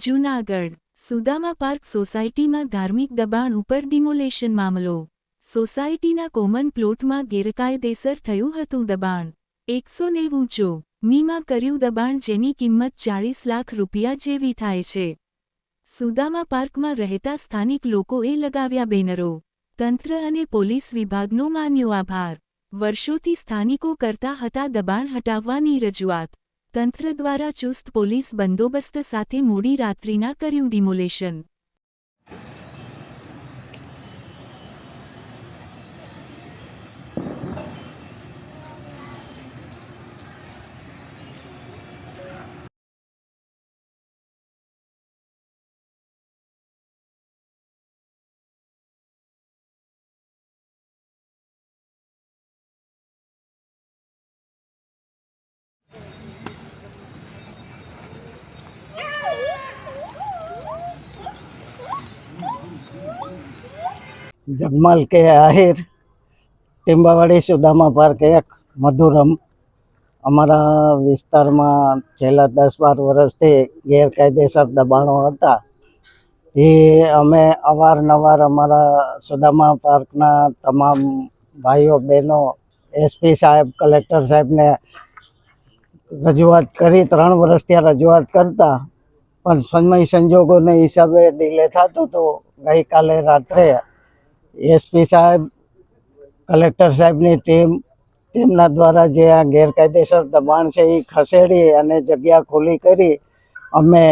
Junagadh, Sudama park સોસાયટીમાં ધાર્મિક દબાણ ઉપર ડિમોલેશન મામલો. સોસાયટીના કોમન પ્લોટમાં ગેરકાયદેસર થયું હતું દબાણ. એકસો નેવું ચો મીમાં કર્યું દબાણ જેની કિંમત ચાળીસ લાખ રૂપિયા જેવી થાય છે. સુદામા પાર્કમાં રહેતા સ્થાનિક લોકોએ લગાવ્યા બેનરો. તંત્ર અને પોલીસ વિભાગનો માન્યો આભાર. વર્ષોથી સ્થાનિકો કરતા હતા દબાણ હટાવવાની રજૂઆત. તંત્ર દ્વારા ચુસ્ત પોલીસ બંદોબસ્ત સાથે મોડી રાત્રિના કર્યું ડિમોલેશન. જગમાલ કે આહિર, ટીંબાવાડી સુદામા પાર્ક એક, મધુરમ. અમારા વિસ્તારમાં છેલ્લા દસ બાર વર્ષથી ગેરકાયદેસર દબાણો હતા. એ અમે અવારનવાર અમારા સુદામા પાર્કના તમામ ભાઈઓ, બહેનો એસપી સાહેબ, કલેક્ટર સાહેબને રજૂઆત કરી, ત્રણ વર્ષ ત્યાં રજૂઆત કરતા. પણ સમય સંજોગોને હિસાબે ડીલે થતું હતું ગઈકાલે રાત્રે એસપી સાહેબ, કલેક્ટર સાહેબની ટીમ, તેમના દ્વારા જે આ ગેરકાયદેસર દબાણ છે એ ખસેડી અને જગ્યા ખુલ્લી કરી અમે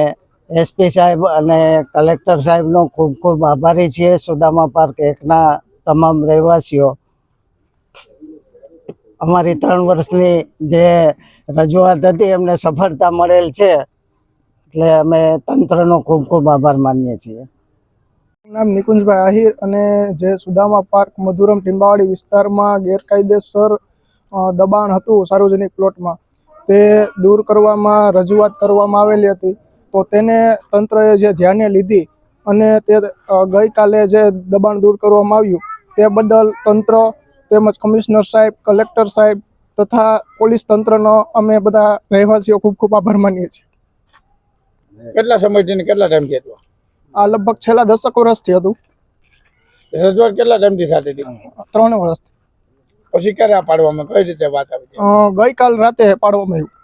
એસપી સાહેબ અને કલેક્ટર સાહેબનો ખૂબ ખૂબ આભારી છીએ. સુદામા પાર્ક એકના તમામ રહેવાસીઓ, અમારી ત્રણ વર્ષની જે રજૂઆત હતી એમને સફળતા મળેલ છે, એટલે અમે તંત્રનો ખૂબ ખૂબ આભાર માનીએ છીએ. નામ નિકુંજભાઈ આહિર અને જે સુદામા પાર્ક મધુરમ ટીંબાવાડી વિસ્તારમાં ગેરકાયદેસર દબાણ હતું સાર્વજનિક પ્લોટમાં. તે દૂર કરવામાં, રજૂઆત કરવામાં આવેલી હતી. તો તેને તંત્રએ જે ધ્યાને લીધી અને તે ગઈકાલે જે દબાણ દૂર કરવામાં આવ્યું, તે બદલ તંત્ર તેમજ કમિશનર સાહેબ, કલેક્ટર સાહેબ તથા પોલીસ તંત્રનો અમે બધા રહેવાસીઓ ખૂબ ખૂબ આભાર માનીએ છીએ. કેટલા સમયથી કેટલા ટાઈમ હતું? આ લગભગ છેલ્લા દસક વર્ષથી હતું. રજૂઆત કેટલા ટાઈમથી થતી હતી? ત્રણ વર્ષથી. પછી ક્યારે આ પાડવામાં કઈ રીતે વાત આવી? ગઈકાલ રાતે પાડવામાં આવ્યું.